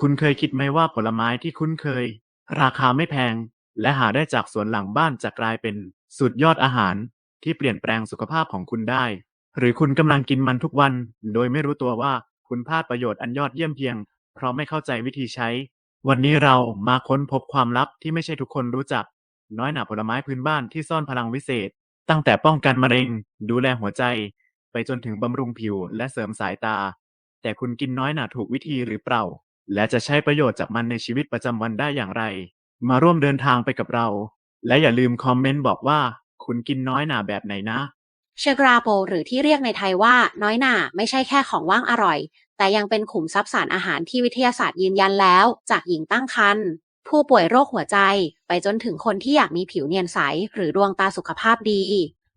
คุณเคยคิดไหมว่าผลไม้ที่คุ้นเคย ราคาไม่แพง และหาได้จากสวนหลังบ้านจะกลายเป็นสุดยอดอาหารที่เปลี่ยนแปลงสุขภาพของคุณได้ หรือคุณกำลังกินมันทุกวัน โดยไม่รู้ตัวว่าคุณพลาดประโยชน์อันยอดเยี่ยมเพียง เพราะไม่เข้าใจวิธีใช้ วันนี้เรามาค้นพบความลับที่ไม่ใช่ทุกคนรู้จัก น้อยหนาผลไม้พื้นบ้านที่ซ่อนพลังวิเศษ ตั้งแต่ป้องกันมะเร็ง ดูแลหัวใจ ไปจนถึงบำรุงผิวและเสริมสายตา แต่คุณกินน้อยหนาถูกวิธีหรือเปล่า และจะใช้ประโยชน์จากมันในชีวิตประจำวันได้อย่างไร มาร่วมเดินทางไปกับเรา และอย่าลืมคอมเมนต์บอกว่า คุณกินน้อยหนาแบบไหนนะเชกราโปหรือที่เรียกในไทยว่า น้อยหน่าไม่ใช่แค่ของว่างอร่อย แต่ยังเป็นขุมทรัพย์สารอาหารที่วิทยาศาสตร์ยืนยันแล้ว จากหญิงตั้งครรภ์ผู้ป่วยโรคหัวใจ ไปจนถึงคนที่อยากมีผิวเนียนใส หรือดวงตาสุขภาพดี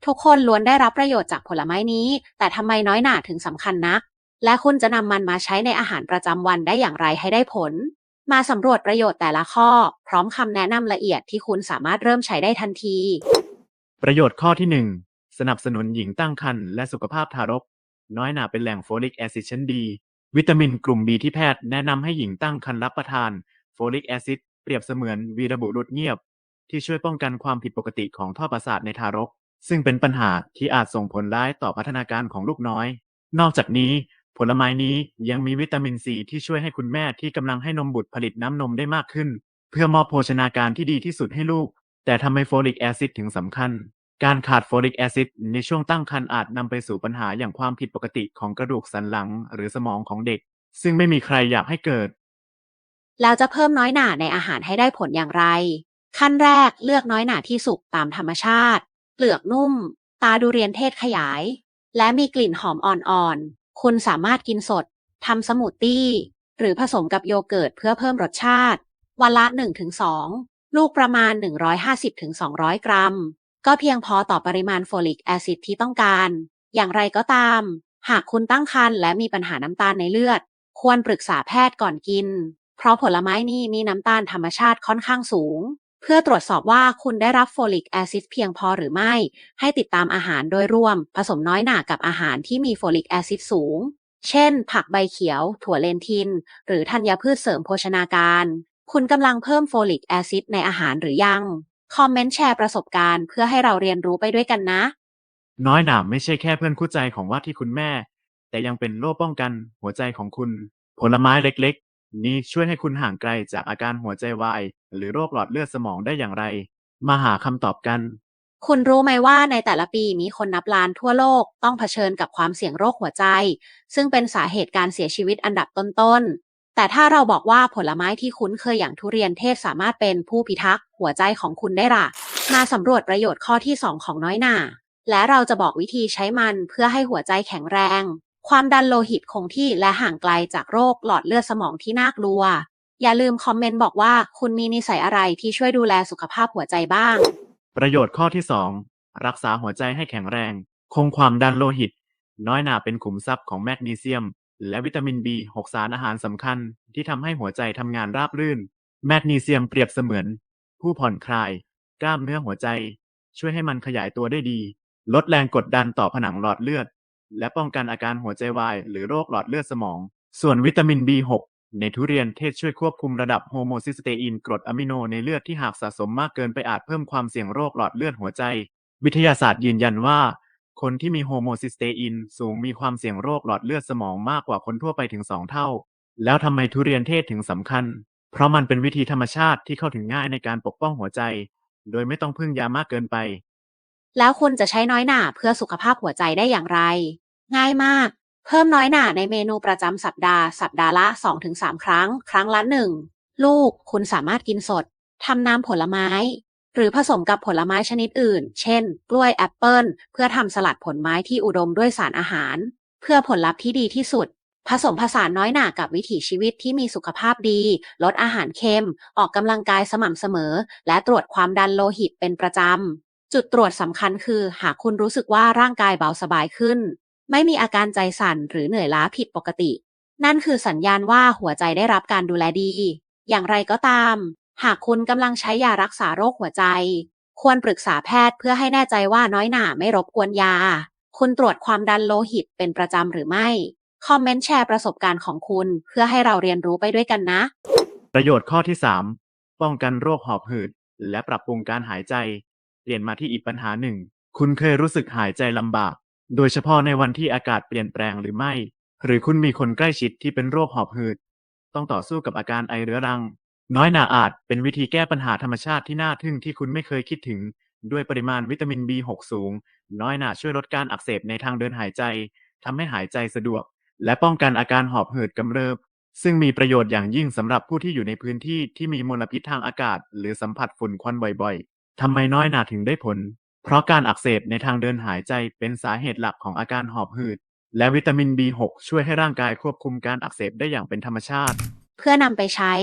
ทุกคนล้วนได้รับประโยชน์จากผลไม้นี้ แต่ทำไมน้อยหน่าถึงสำคัญนัก และคุณจะนำมันมาใช้ในอาหารประจำวันได้อย่างไรให้ได้ผล มาสำรวจประโยชน์แต่ละข้อ พร้อมคำแนะนำละเอียดที่คุณสามารถเริ่มใช้ได้ทันที ประโยชน์ข้อที่ 1 สนับสนุนหญิงตั้งครรภ์และสุขภาพทารก น้อยหนาเป็นแหล่งโฟลิกแอซิดชั้นดี วิตามินกลุ่ม B ที่แพทย์แนะนำให้หญิงตั้งครรภ์รับประทาน โฟลิกแอซิดเปรียบเสมือนวีรบุรุษเงียบ ที่ช่วยป้องกันความผิดปกติของท่อประสาทในทารก ซึ่งเป็นปัญหาที่อาจส่งผลร้ายต่อพัฒนาการของลูกน้อย นอกจากนี้ ผลไม้นี้ยังมีวิตามินซีที่ช่วยให้คุณแม่ที่กำลังให้นมบุตรผลิตน้ำนมได้มากขึ้น เพื่อมอบโภชนาการที่ดีที่สุดให้ลูก แต่ทำไมโฟลิกแอซิดถึงสำคัญ การขาดโฟลิกแอซิดในช่วงตั้งครรภ์อาจนำไปสู่ปัญหาอย่างความผิดปกติของกระดูกสันหลังหรือสมองของเด็ก ซึ่งไม่มีใครอยากให้เกิด แล้วจะเพิ่มน้อยหน่าในอาหารให้ได้ผลอย่างไร ขั้นแรกเลือกน้อยหน่าที่สุกตามธรรมชาติ เปลือกนุ่ม ตาดูเรียนเทศขยาย และมีกลิ่นหอมอ่อนๆ คุณสามารถกินสดทำสมูทตี้ หรือผสมกับโยเกิร์ตเพื่อเพิ่มรสชาติ วันละ 1-2 ลูกประมาณ 150-200 กรัม ก็เพียงพอต่อปริมาณโฟลิกแอซิดที่ต้องการ อย่างไรก็ตาม หากคุณตั้งครรภ์และมีปัญหาน้ำตาลในเลือด ควรปรึกษาแพทย์ก่อนกิน เพราะผลไม้นี้มีน้ำตาลธรรมชาติค่อนข้างสูง เพื่อตรวจสอบว่าคุณได้รับโฟลิกแอซิดเพียงพอหรือไม่ ให้ติดตามอาหารโดยรวม ผสมน้อยหนากับอาหารที่มีโฟลิกแอซิดสูง เช่น ผักใบเขียว ถั่วเลนทิน หรือธัญพืชเสริมโภชนาการ คุณกำลังเพิ่มโฟลิกแอซิดในอาหารหรือยัง คอมเมนต์แชร์ประสบการณ์เพื่อให้เราเรียนรู้ไปด้วยกันนะ น้อยหนาไม่ใช่แค่เพื่อนคู่ใจของว่าที่คุณแม่ แต่ยังเป็นโล่ป้องกันหัวใจของคุณ ผลไม้เล็ก นี้ช่วยให้คุณห่างไกลจากอาการหัวใจวายหรือโรคหลอดเลือดสมองได้อย่างไร มาหาคำตอบกัน คุณรู้ไหมว่าในแต่ละปีมีคนนับล้านทั่วโลกต้องเผชิญกับความเสี่ยงโรคหัวใจ ซึ่งเป็นสาเหตุการเสียชีวิตอันดับต้นๆ แต่ถ้าเราบอกว่าผลไม้ที่คุ้นเคยอย่างทุเรียนเทศสามารถเป็นผู้พิทักษ์หัวใจของคุณได้ล่ะมาสำรวจประโยชน์ข้อที่ 2 ของน้อยหน่าและเราจะบอกวิธีใช้มันเพื่อให้หัวใจแข็งแรง ความดันโลหิตคงที่และห่างไกลจากโรคหลอดเลือดสมองที่น่ากลัว อย่าลืมคอมเมนต์บอกว่าคุณมีนิสัยอะไรที่ช่วยดูแลสุขภาพหัวใจบ้าง ประโยชน์ข้อที่ 2 รักษาหัวใจให้แข็งแรง คงความดันโลหิต น้อยหนาเป็นขุมทรัพย์ของแมกนีเซียม และวิตามิน B 6 สารอาหารสำคัญ ที่ทำให้หัวใจทำงานราบรื่น แมกนีเซียมเปรียบเสมือน ผู้ผ่อนคลาย กล้ามเนื้อหัวใจ ช่วยให้มันขยายตัวได้ดี ลดแรงกดดันต่อผนังหลอดเลือด และป้องกันอาการหัวใจวาย หรือโรคหลอดเลือดสมอง ส่วนวิตามิน B6 ในทุเรียนเทศช่วยควบคุมระดับโฮโมซิสเตอินกรดอะมิโนในเลือดที่หากสะสมมากเกินไปอาจเพิ่มความเสี่ยงโรคหลอดเลือดหัวใจ วิทยาศาสตร์ยืนยันว่า คนที่มีโฮโมซิสเตอินสูงมีความเสี่ยงโรคหลอดเลือดสมองมากกว่าคนทั่วไปถึง 2 เท่า แล้วทำไมทุเรียนเทศถึงสำคัญ เพราะมันเป็นวิธีธรรมชาติที่เข้าถึงง่ายในการปกป้องหัวใจ โดยไม่ต้องพึ่งยามากเกินไป แล้วคุณจะใช้น้อยหน่าเพื่อสุขภาพหัวใจได้อย่างไร ง่ายมาก เพิ่มน้อยหน่าในเมนูประจำสัปดาห์ สัปดาห์ละ 2-3 ครั้ง ครั้งละหนึ่งลูกคุณสามารถกินสดทำน้ำผลไม้ หรือผสมกับผลไม้ชนิดอื่น เช่น กล้วยแอปเปิลเพื่อทำสลัดผลไม้ที่อุดมด้วยสารอาหาร เพื่อผลลัพธ์ที่ดีที่สุด ผสมผสานน้อยหนากับวิถีชีวิตที่มีสุขภาพดี ลดอาหารเค็ม ออกกำลังกายสม่ำเสมอ และตรวจความดันโลหิตเป็นประจำ จุดตรวจสำคัญคือ หากคุณรู้สึกว่าร่างกายเบาสบายขึ้น ไม่มีอาการใจสั่นหรือเหนื่อยล้าผิดปกติ นั่นคือสัญญาณว่าหัวใจได้รับการดูแลดี อย่างไรก็ตาม หากคุณกำลังใช้ยารักษาโรคหัวใจ ควรปรึกษาแพทย์เพื่อให้แน่ใจว่าน้อยหน่าไม่รบกวนยา คุณตรวจความดันโลหิตเป็นประจำหรือไม่ คอมเมนต์แชร์ประสบการณ์ของคุณเพื่อให้เราเรียนรู้ไปด้วยกันนะ ประโยชน์ข้อที่ 3 ป้องกันโรคหอบหืด และปรับปรุงการหายใจ ลี่ยนมาที่อีกปัญหาหนึ่ง คุณเคยรู้สึกหายใจลำบาก โดยเฉพาะในวันที่อากาศเปลี่ยนแปลงหรือไม่ หรือคุณมีคนใกล้ชิดที่เป็นโรคหอบหืด ต้องต่อสู้กับอาการไอเรื้อรัง น้อยหนาอาจเป็นวิธีแก้ปัญหาธรรมชาติที่น่าทึ่งที่คุณไม่เคยคิดถึง ด้วยปริมาณวิตามิน B6 สูง น้อยหนาช่วยลดการอักเสบในทางเดินหายใจทำให้หายใจสะดวก และป้องกันอาการหอบหืดกำเริบซึ่งมีประโยชน์อย่างยิ่งสำหรับผู้ที่อยู่ในพื้นที่ที่มีมลพิษทางอากาศ หรือสัมผัสฝุ่นควันบ่อย ทำไมน้อยหนาถึงได้ผล เพราะการอักเสบในทางเดินหายใจเป็นสาเหตุหลักของอาการหอบหืด และวิตามิน B6 ช่วยให้ร่างกายควบคุมการอักเสบได้อย่างเป็นธรรมชาติ เพื่อนำไปใช้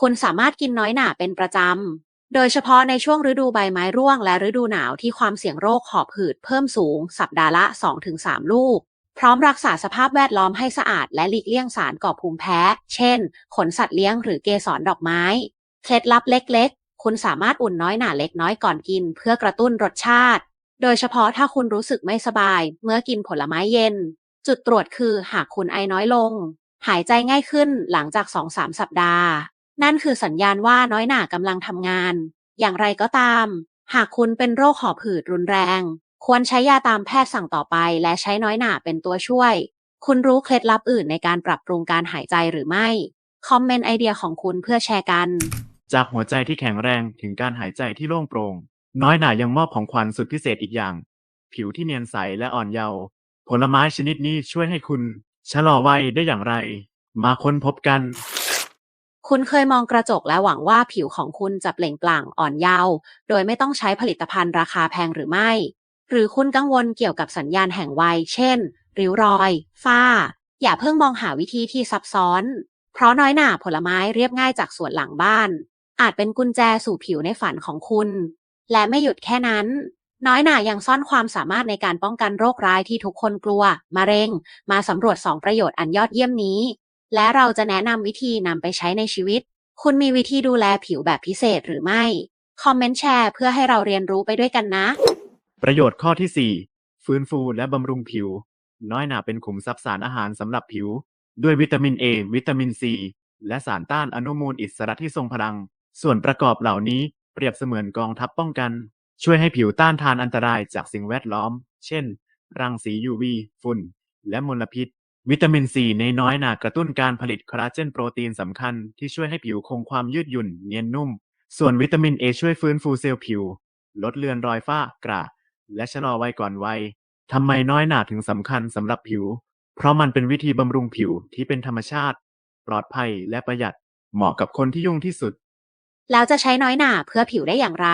คุณสามารถกินน้อยหนาเป็นประจำ โดยเฉพาะในช่วงฤดูใบไม้ร่วงและฤดูหนาวที่ความเสี่ยงโรคหอบหืดเพิ่มสูง สัปดาห์ละ 2-3 ลูก พร้อมรักษาสภาพแวดล้อมให้สะอาดและหลีกเลี่ยงสารก่อภูมิแพ้ เช่น ขนสัตว์เลี้ยงหรือเกสรดอกไม้ เคล็ดลับเล็ก คุณสามารถอุ่นน้อยหนาเล็กน้อยก่อนกิน เพื่อกระตุ้นรสชาติ โดยเฉพาะถ้าคุณรู้สึกไม่สบาย เมื่อกินผลไม้เย็น จุดตรวจคือหากคุณไอน้อยลง หายใจง่ายขึ้นหลังจาก 2-3 สัปดาห์ นั่นคือสัญญาณว่าน้อยหนากำลังทำงาน อย่างไรก็ตาม หากคุณเป็นโรคหอบหืดรุนแรง ควรใช้ยาตามแพทย์สั่งต่อไป และใช้น้อยหนาเป็นตัวช่วย คุณรู้เคล็ดลับอื่นในการปรับปรุงการหายใจหรือไม่ คอมเมนต์ไอเดียของคุณเพื่อแชร์กัน จากหัวใจที่แข็งแรงถึงการหายใจที่โล่งโปร่ง น้อยหน่ายังมอบของขวัญสุดพิเศษอีกอย่าง ผิวที่เนียนใสและอ่อนเยาว์ผลไม้ชนิดนี้ช่วยให้คุณชะลอวัยได้อย่างไร มาค้นพบกัน คุณเคยมองกระจกและหวังว่าผิวของคุณจะเปล่งปลั่งอ่อนเยาว์โดยไม่ต้องใช้ผลิตภัณฑ์ราคาแพงหรือไม่ หรือคุณกังวลเกี่ยวกับสัญญาณแห่งวัย เช่น ริ้วรอย ฝ้า อย่าเพิ่งมองหาวิธีที่ซับซ้อน เพราะน้อยหน่าผลไม้เรียบง่ายจากสวนหลังบ้าน อาจเป็นกุญแจสู่ผิวในฝันของคุณ และไม่หยุดแค่นั้น น้อยหน่ายังซ่อนความสามารถในการป้องกันโรคร้ายที่ทุกคนกลัว มะเร็ง มาสำรวจ2ประโยชน์อันยอดเยี่ยมนี้ และเราจะแนะนำวิธีนำไปใช้ในชีวิต คุณมีวิธีดูแลผิวแบบพิเศษหรือไม่ คอมเมนต์แชร์เพื่อให้เราเรียนรู้ไปด้วยกันนะ ประโยชน์ข้อที่ 4 ฟื้นฟูและบำรุงผิว น้อยหนาเป็นขุมทรัพย์สารอาหารสำหรับผิว ด้วยวิตามิน A วิตามิน C และสารต้านอนุมูลอิสระที่ทรงพลัง ส่วนประกอบเหล่านี้เปรียบเสมือนกองทัพป้องกัน ช่วยให้ผิวต้านทานอันตรายจากสิ่งแวดล้อม เช่น รังสี UV ฝุ่น และมลพิษ วิตามิน C ในน้อยหนากระตุ้นการผลิตคอลลาเจนโปรตีนสำคัญที่ช่วยให้ผิวคงความยืดหยุ่นเนียนนุ่ม ส่วนวิตามิน A ช่วยฟื้นฟูเซลล์ผิว ลดเลือนรอยฝ้ากระและชะลอวัยก่อนวัยทำไมน้อยหนาถึงสำคัญสำหรับผิว เพราะมันเป็นวิธีบำรุงผิวที่เป็นธรรมชาติ ปลอดภัยและประหยัด เหมาะกับคนที่ยุ่งที่สุด แล้วจะใช้น้อยหนาเพื่อผิวได้อย่างไร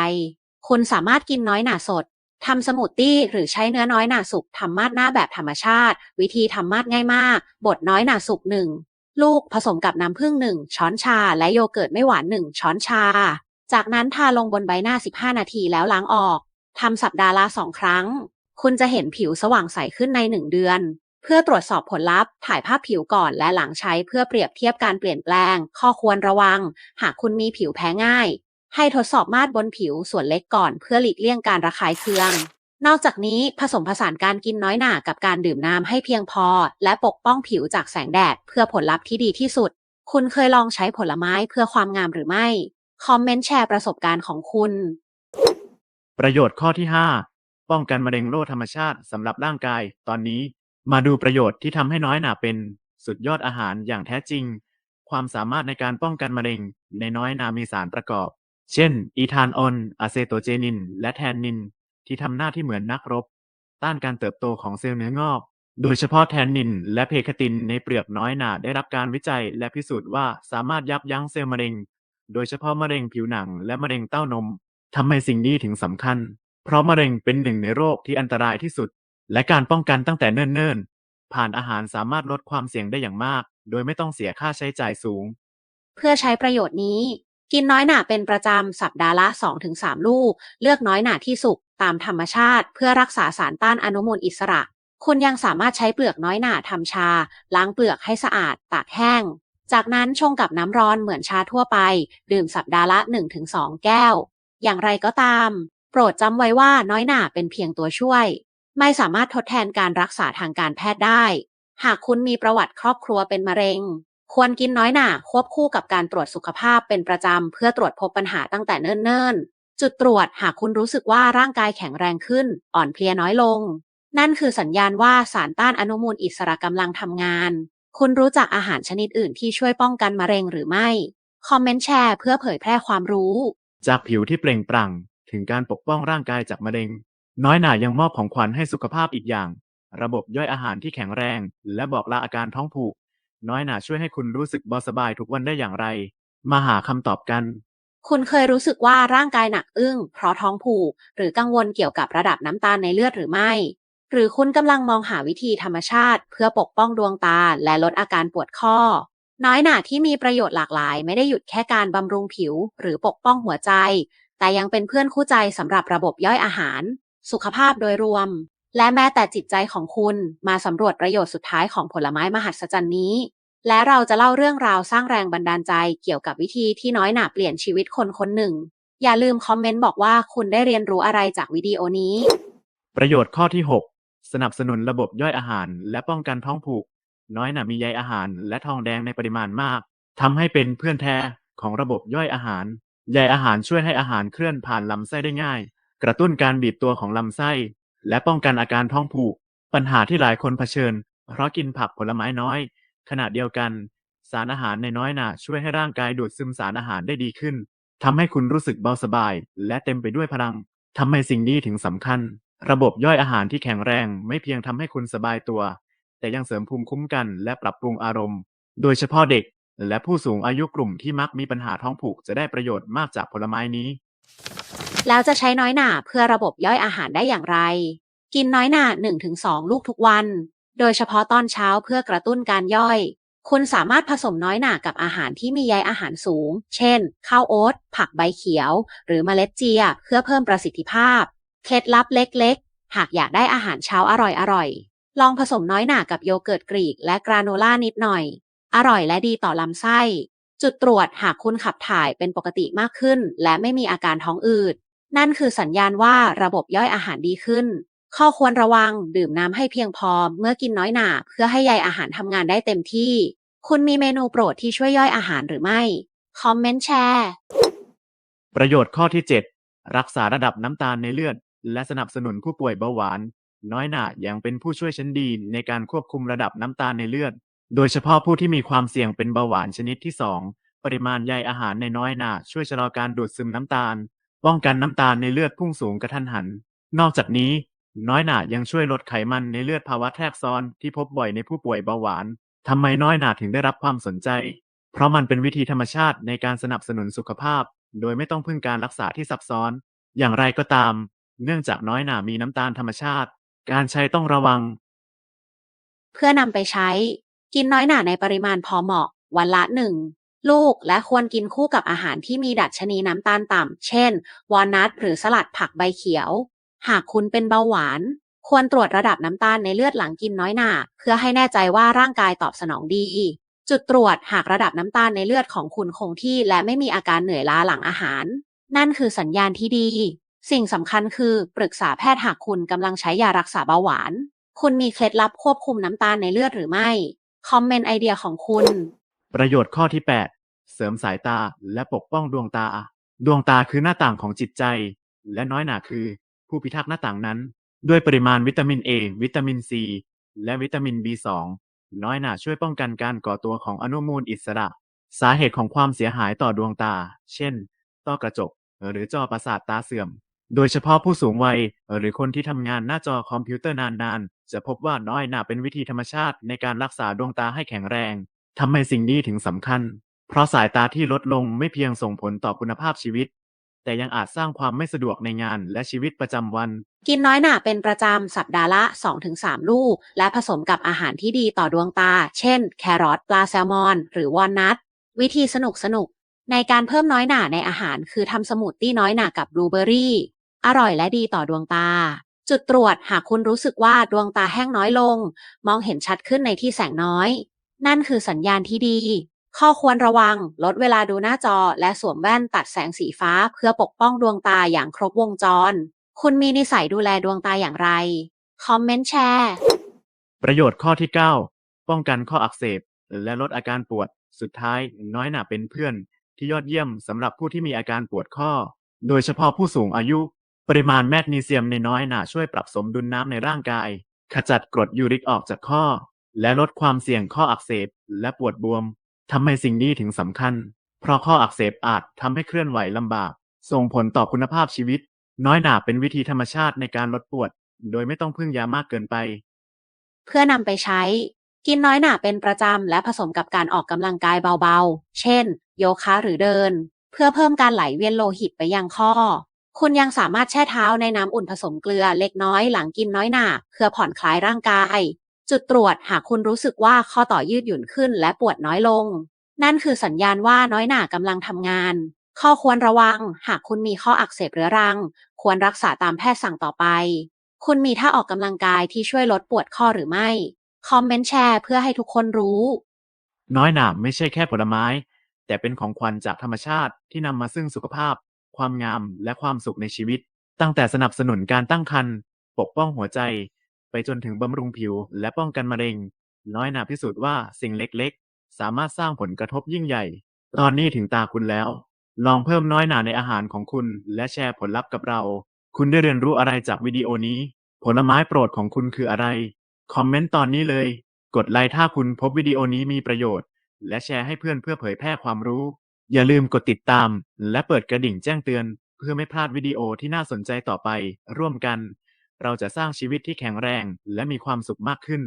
คุณสามารถกินน้อยหนาสดทำสมูทตี้หรือใช้เนื้อน้อยหนาสุกทำมาดหน้าแบบธรรมชาติ วิธีทำมาดง่ายมาก บดน้อยหนาสุกหนึ่งลูกผสมกับน้ำผึ้งหนึ่งช้อนชา และโยเกิร์ตไม่หวานหนึ่งช้อนชา จากนั้นทาลงบนใบหน้า 15 นาทีแล้วล้างออกทำสัปดาห์ละสองครั้ง คุณจะเห็นผิวสว่างใสขึ้นในหนึ่งเดือน เพื่อตรวจสอบผลลัพธ์ ถ่ายภาพผิวก่อนและหลังใช้เพื่อเปรียบเทียบการเปลี่ยนแปลง ข้อควรระวัง หากคุณมีผิวแพ้ง่าย ให้ทดสอบมาดบนผิวส่วนเล็กก่อนเพื่อหลีกเลี่ยงการระคายเคือง นอกจากนี้ผสมผสานการกินน้อยหนากับการดื่มน้ำให้เพียงพอ และปกป้องผิวจากแสงแดดเพื่อผลลัพธ์ที่ดีที่สุด คุณเคยลองใช้ผลไม้เพื่อความงามหรือไม่ คอมเมนต์แชร์ประสบการณ์ของคุณ ประโยชน์ข้อที่ 5 ป้องกันมะเร็งโรคธรรมชาติสำหรับร่างกายตอนนี้ มาดูประโยชน์ที่ทำให้น้อยหนาเป็นสุดยอดอาหารอย่างแท้จริง ความสามารถในการป้องกันมะเร็ง ในน้อยหนามีสารประกอบ เช่น อีธานออนอะเซโตเจนิน และแทนนิน ที่ทำหน้าที่เหมือนนักรบ ต้านการเติบโตของเซลล์เนื้องอก โดยเฉพาะแทนนิน และเพคตินในเปลือกน้อยหนาได้รับการวิจัย และพิสูจน์ว่าสามารถยับยั้งเซลล์มะเร็ง โดยเฉพาะมะเร็งผิวหนังและมะเร็งเต้านมทำไมสิ่งนี้ถึงสำคัญ เพราะมะเร็งเป็นหนึ่งในโรคที่อันตรายที่สุด และการป้องกันตั้งแต่เนิ่นๆ ผ่านอาหารสามารถลดความเสี่ยงได้อย่างมาก โดยไม่ต้องเสียค่าใช้จ่ายสูง เพื่อใช้ประโยชน์นี้ กินน้อยหนาเป็นประจำสัปดาห์ละ 2-3 ลูก เลือกน้อยหนาที่สุกตามธรรมชาติ เพื่อรักษาสารต้านอนุมูลอิสระ คุณยังสามารถใช้เปลือกน้อยหนาทำชา ล้างเปลือกให้สะอาด ตากแห้ง จากนั้นชงกับน้ำร้อนเหมือนชาทั่วไป ดื่มสัปดาห์ละ 1-2 แก้ว อย่างไรก็ตาม โปรดจำไว้ว่าน้อยหนาเป็นเพียงตัวช่วย ไม่สามารถทดแทนการรักษาทางการแพทย์ได้ หากคุณมีประวัติครอบครัวเป็นมะเร็ง ควรกินน้อยหนาควบคู่กับการตรวจสุขภาพเป็นประจำเพื่อตรวจพบปัญหาตั้งแต่เนิ่นๆ จุดตรวจหากคุณรู้สึกว่าร่างกายแข็งแรงขึ้น อ่อนเพลียน้อยลง นั่นคือสัญญาณว่าสารต้านอนุมูลอิสระกำลังทำงาน คุณรู้จักอาหารชนิดอื่นที่ช่วยป้องกันมะเร็งหรือไม่ คอมเมนต์แชร์เพื่อเผยแพร่ความรู้ จากผิวที่เปล่งปลั่งถึงการปกป้องร่างกายจากมะเร็ง น้อยหนายังมอบของขวัญให้สุขภาพอีกอย่าง ระบบย่อยอาหารที่แข็งแรง และบอกลาอาการท้องผูก น้อยหนาช่วยให้คุณรู้สึกเบาสบายทุกวันได้อย่างไร มาหาคำตอบกัน คุณเคยรู้สึกว่าร่างกายหนักอึ้งเพราะท้องผูก หรือกังวลเกี่ยวกับระดับน้ำตาลในเลือดหรือไม่ หรือคุณกำลังมองหาวิธีธรรมชาติ เพื่อปกป้องดวงตาและลดอาการปวดข้อ น้อยหนาที่มีประโยชน์หลากหลาย ไม่ได้หยุดแค่การบำรุงผิว หรือปกป้องหัวใจ แต่ยังเป็นเพื่อนคู่ใจสำหรับระบบย่อยอาหาร สุขภาพโดยรวม และแม้แต่จิตใจของคุณมาสำรวจประโยชน์สุดท้ายของผลไม้มหัศจรรย์นี้ และเราจะเล่าเรื่องราวสร้างแรงบันดาลใจเกี่ยวกับวิธีที่น้อยหนาเปลี่ยนชีวิตคนคนหนึ่ง อย่าลืมคอมเมนต์บอกว่าคุณได้เรียนรู้อะไรจากวิดีโอนี้ ประโยชน์ข้อที่ 6 สนับสนุนระบบย่อยอาหาร และป้องกันท้องผูก น้อยหนามีใยอาหาร และทองแดงในปริมาณมากทำให้เป็นเพื่อนแท้ของระบบย่อยอาหารใยอาหารช่วยให้อาหารเคลื่อนผ่านลำไส้ได้ง่าย กระตุ้นการบีบตัวของลำไส้ และป้องกันอาการท้องผูก ปัญหาที่หลายคนเผชิญ เพราะกินผักผลไม้น้อย ขณะเดียวกัน สารอาหารในน้อยหนาช่วยให้ร่างกายดูดซึมสารอาหารได้ดีขึ้นทำให้คุณรู้สึกเบาสบาย และเต็มไปด้วยพลังทำให้สิ่งนี้ถึงสำคัญ ระบบย่อยอาหารที่แข็งแรงไม่เพียงทำให้คุณสบายตัว แต่ยังเสริมภูมิคุ้มกันและปรับปรุงอารมณ์ โดยเฉพาะเด็กและผู้สูงอายุกลุ่มที่มักมีปัญหาท้องผูกจะได้ประโยชน์มากจากผลไม้นี้ แล้วจะใช้น้อยหนาเพื่อระบบย่อยอาหารได้อย่างไร กินน้อยหนา 1-2 ลูกทุกวัน โดยเฉพาะตอนเช้าเพื่อกระตุ้นการย่อย คุณสามารถผสมน้อยหนากับอาหารที่มีใยอาหารสูง เช่น ข้าวโอ๊ต ผักใบเขียว หรือเมล็ดเจีย เพื่อเพิ่มประสิทธิภาพ เคล็ดลับเล็กๆ หากอยากได้อาหารเช้าอร่อยๆ ลองผสมน้อยหนากับโยเกิร์ตกรีกและกราโนล่านิดหน่อย อร่อยและดีต่อลำไส้ จุดตรวจหากคุณขับถ่ายเป็นปกติมากขึ้น และไม่มีอาการท้องอืด นั่นคือสัญญาณว่าระบบย่อยอาหารดีขึ้น ข้อควรระวังดื่มน้ำให้เพียงพอเมื่อกินน้อยหนาเพื่อให้ใยอาหารทำงานได้เต็มที่ คุณมีเมนูโปรดที่ช่วยย่อยอาหารหรือไม่ คอมเมนต์แชร์ ประโยชน์ข้อที่ 7 รักษาระดับน้ำตาลในเลือด และสนับสนุนผู้ป่วยเบาหวาน น้อยหนายังเป็นผู้ช่วยชั้นดีในการควบคุมระดับน้ำตาลในเลือด โดยเฉพาะผู้ที่มีความเสี่ยงเป็นเบาหวานชนิดที่ 2 ปริมาณใยอาหารในน้อยหนาช่วยชะลอการดูดซึมน้ำตาล ป้องกันน้ำตาลในเลือดพุ่งสูงกระทันหัน นอกจากนี้ น้อยหนายังช่วยลดไขมันในเลือดภาวะแทรกซ้อนที่พบบ่อยในผู้ป่วยเบาหวานทำไมน้อยหนาถึงได้รับความสนใจ เพราะมันเป็นวิธีธรรมชาติในการสนับสนุนสุขภาพ โดยไม่ต้องพึ่งการรักษาที่ซับซ้อน อย่างไรก็ตาม เนื่องจากน้อยหนามีน้ำตาลธรรมชาติ การใช้ต้องระวัง เพื่อนำไปใช้ กินน้อยหนาในปริมาณพอเหมาะ วันละหนึ่งลูกและควรกินคู่กับอาหารที่มีดัชนีน้ำตาลต่ำ เช่น วอลนัทหรือสลัดผักใบเขียว หากคุณเป็นเบาหวาน ควรตรวจระดับน้ำตาลในเลือดหลังกินน้อยหนาเพื่อให้แน่ใจว่าร่างกายตอบสนองดี จุดตรวจหากระดับน้ำตาลในเลือดของคุณคงที่ และไม่มีอาการเหนื่อยล้าหลังอาหาร นั่นคือสัญญาณที่ดี สิ่งสำคัญคือปรึกษาแพทย์หากคุณกำลังใช้ยารักษาเบาหวาน คุณมีเคล็ดลับควบคุมน้ำตาลในเลือดหรือไม่ คอมเมนต์ไอเดียของคุณ ประโยชน์ข้อที่ 8 เสริมสายตาและปกป้องดวงตา ดวงตาคือหน้าต่างของจิตใจ และน้อยหนาคือ ผู้พิทักษ์หน้าต่างนั้น ด้วยปริมาณวิตามิน A วิตามิน C และวิตามิน B2 น้อยหนาช่วยป้องกันการก่อตัวของอนุมูลอิสระ สาเหตุของความเสียหายต่อดวงตา เช่น ต้อกระจก หรือจอประสาทตาเสื่อม โดยเฉพาะผู้สูงวัย หรือคนที่ทำงานหน้าจอคอมพิวเตอร์นานๆ จะพบว่าน้อยหนาเป็นวิธีธรรมชาติในการรักษาดวงตาให้แข็งแรงทำไมสิ่งนี้ถึงสำคัญ เพราะสายตาที่ลดลงไม่เพียงส่งผลต่อคุณภาพชีวิต แต่ยังอาจสร้างความไม่สะดวกในงานและชีวิตประจำวัน กินน้อยหนาเป็นประจำสัปดาห์ละ 2-3 ลูก และผสมกับอาหารที่ดีต่อดวงตา เช่น แครอทปลาแซลมอน หรือวอลนัทวิธีสนุกสนุกๆในการเพิ่มน้อยหนาในอาหารคือทำสมูทตี้น้อยหนากับบลูเบอรี่ อร่อยและดีต่อดวงตา จุดตรวจหากคุณรู้สึกว่าดวงตาแห้งน้อยลง มองเห็นชัดขึ้นในที่แสงน้อย นั่นคือสัญญาณที่ดี ข้อควรระวัง ลดเวลาดูหน้าจอ และสวมแว่นตัดแสงสีฟ้าเพื่อปกป้องดวงตาอย่างครบวงจร คุณมีนิสัยดูแลดวงตาอย่างไร คอมเมนต์แชร์ ประโยชน์ข้อที่ป้องกันข้ออักเสบ และลดอาการปวด สุดท้ายน้อยหนาเป็นเพื่อน ที่ยอดเยี่ยมสำหรับผู้ที่มีอาการปวดข้อ โดยเฉพาะผู้สูงอายุ ปริมาณแมกนีเซียมในน้อยหนาช่วยปรับสมดุลน้ำในร่างกาย ขจัดกรดยูริกออกจากข้อ และลดความเสี่ยงข้ออักเสบและปวดบวมทำไมสิ่งนี้ถึงสำคัญ เพราะข้ออักเสบอาจทำให้เคลื่อนไหวลำบาก ส่งผลต่อคุณภาพชีวิต น้อยหนาเป็นวิธีธรรมชาติในการลดปวด โดยไม่ต้องพึ่งยามากเกินไป เพื่อนำไปใช้ กินน้อยหนาเป็นประจำและผสมกับการออกกำลังกายเบาๆ เช่น โยคะหรือเดิน เพื่อเพิ่มการไหลเวียนโลหิตไปยังข้อ คุณยังสามารถแช่เท้าในน้ำอุ่นผสมเกลือเล็กน้อยหลังกินน้อยหนาเพื่อผ่อนคลายร่างกาย จุดตรวจหากคุณรู้สึกว่าข้อต่อยืดหยุ่นขึ้นและปวดน้อยลง นั่นคือสัญญาณว่าน้อยหนากำลังทำงาน ข้อควรระวัง หากคุณมีข้ออักเสบเรื้อรัง ควรรักษาตามแพทย์สั่งต่อไป คุณมีท่าออกกำลังกายที่ช่วยลดปวดข้อหรือไม่ คอมเมนต์แชร์เพื่อให้ทุกคนรู้ น้อยหนาไม่ใช่แค่ผลไม้ แต่เป็นของขวัญจากธรรมชาติที่นำมาซึ่งสุขภาพ ความงามและความสุขในชีวิต ตั้งแต่สนับสนุนการตั้งครรภ์ปกป้องหัวใจ ไปจนถึงบำรุงผิวและป้องกันมะเร็ง น้อยหนาพิสูจน์ว่าสิ่งเล็กๆ สามารถสร้างผลกระทบยิ่งใหญ่ ตอนนี้ถึงตาคุณแล้ว ลองเพิ่มน้อยหนาในอาหารของคุณ และแชร์ผลลัพธ์กับเรา คุณได้เรียนรู้อะไรจากวิดีโอนี้ ผลไม้โปรดของคุณคืออะไร คอมเมนต์ตอนนี้เลย กดไลค์ถ้าคุณพบวิดีโอนี้มีประโยชน์ และแชร์ให้เพื่อนเพื่อเผยแพร่ความรู้ อย่าลืมกดติดตาม และเปิดกระดิ่งแจ้งเตือน เพื่อไม่พลาดวิดีโอที่น่าสนใจต่อไป ร่วมกัน เราจะสร้างชีวิตที่แข็งแรง และมีความสุขมากขึ้น